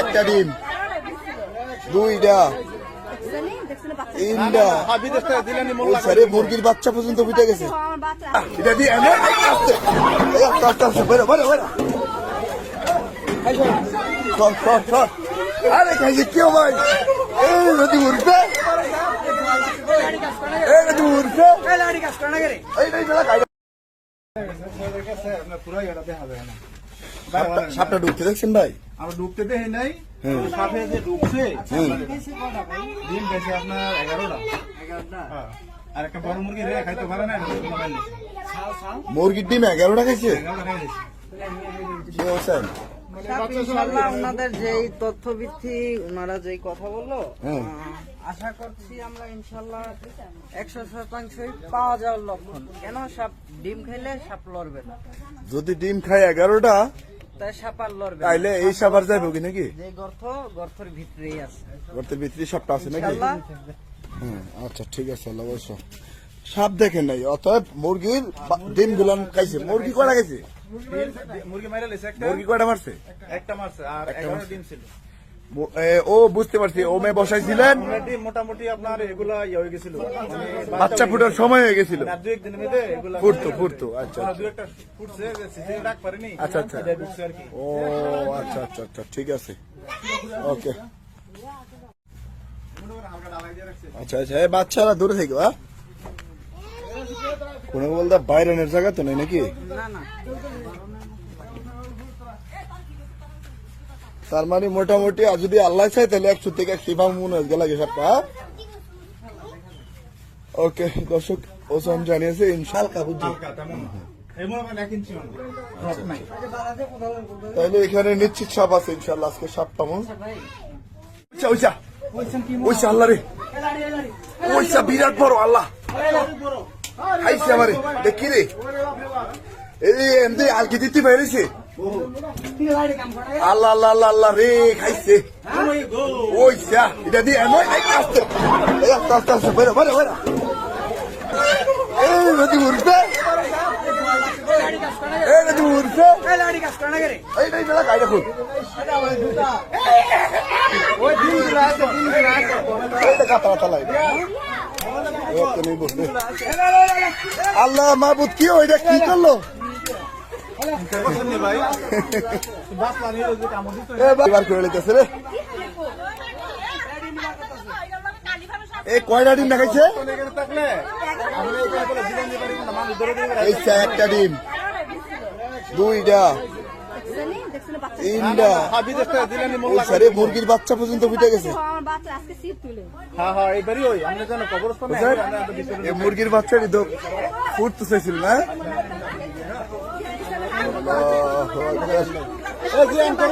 একটা ডিম। দুইটা। তিনটা। সারে মুরগির বাচ্চা পর্যন্ত ফুটে গেছে। এটা কেউ ভাই? এই সাপটা ঢুকতে দেখছেন ভাই? আমরা ডুবতে দেখি নাই হ্যাঁ। সাথে যে ডুবছে ডিম গেছে আপনার এগারোটা। হ্যাঁ। আর একটা বড় মুরগি রে খাইতে পারে না। মুরগির ডিম এগারোটা খাইছে। কি অবস্থা? ইনশাল্লাহ আপনাদের যেই তথ্য ভিত্তি ওনারা যেই কথা বলল হুম। আশা করছি আমরা ইনশাল্লাহ একশো শতাংশই পাওয়া যাওয়ার লক্ষণ। কেন সাপ ডিম খাইলে সাপ লড়বে না? যদি ডিম খায় এগারোটা তাইলে এই সাপার যাইব কি নাকি? গর্ত গর্তের ভিতরেই আছে। গর্তের ভিতরে সাপটা আছে নাকি? হ্যাঁ আচ্ছা ঠিক আছে আল্লাহ বলছো সাপ দেখেন নাই অতএব মুরগির বা- ডিম গুলান খাইছে। মুরগি কয়টা খাইছে? মুরগি মারা মুরগি কয়টা মারছে? একটা মারছে আর এগারো ডিম ছিল। ও বুঝতে পারছি ও মেয়ে বসাইছিলেন। মোটামুটি আপনার এগুলা ইয়ে হয়ে গেছিল। বাচ্চা ফুটার সময় হয়ে গেছিল। ফুটতো ফুটতো আচ্ছা আচ্ছা, আচ্ছা। কি। ও আচ্ছা আচ্ছা আচ্ছা ঠিক আছে। ওকে। আচ্ছা আচ্ছা এই বাচ্চারা দূরে থেকে হ্যাঁ কোনো বলতে বাইরের জায়গা তো নেই নাকি? না না। তার মানে মোটামুটি আর যদি আল্লাহ চাই তাহলে একশো থেকে একশো ভাগ মনে হয় গেলা গেছে হ্যাঁ? ওকে, দর্শক ওসম জানিয়েছে ইনশাল কাবুজি তাহলে এখানে নিশ্চিত সাপ আছে ইনশাল্লাহ আজকে সাপ পাবো ওইসা ওইসা আল্লাহ রে। ওইসা বিরাট বড়, আল্লাহ। খাইছে আমারে, দেখি রে। এই, এমনি আলকি দিতে বাইরেছে আল্লাহ আল্লাহ আল্লাহ আল্লাহ রে, খাইছে। ওইসা এটা দিয়ে এমন আস্তে। আস্তে বেরো বেরো বেরো। বসে। আল্লাহ মাহবুদ কি ওইটা কি করল? এই কয়টা ডিম দেখাইছে একটা ডিম দুইটা তিনটা সারে মুরগির বাচ্চা পর্যন্ত ফুটে গেছে মুরগির বাচ্চাটি ফুটতে চাইছিল না? আল্লাহু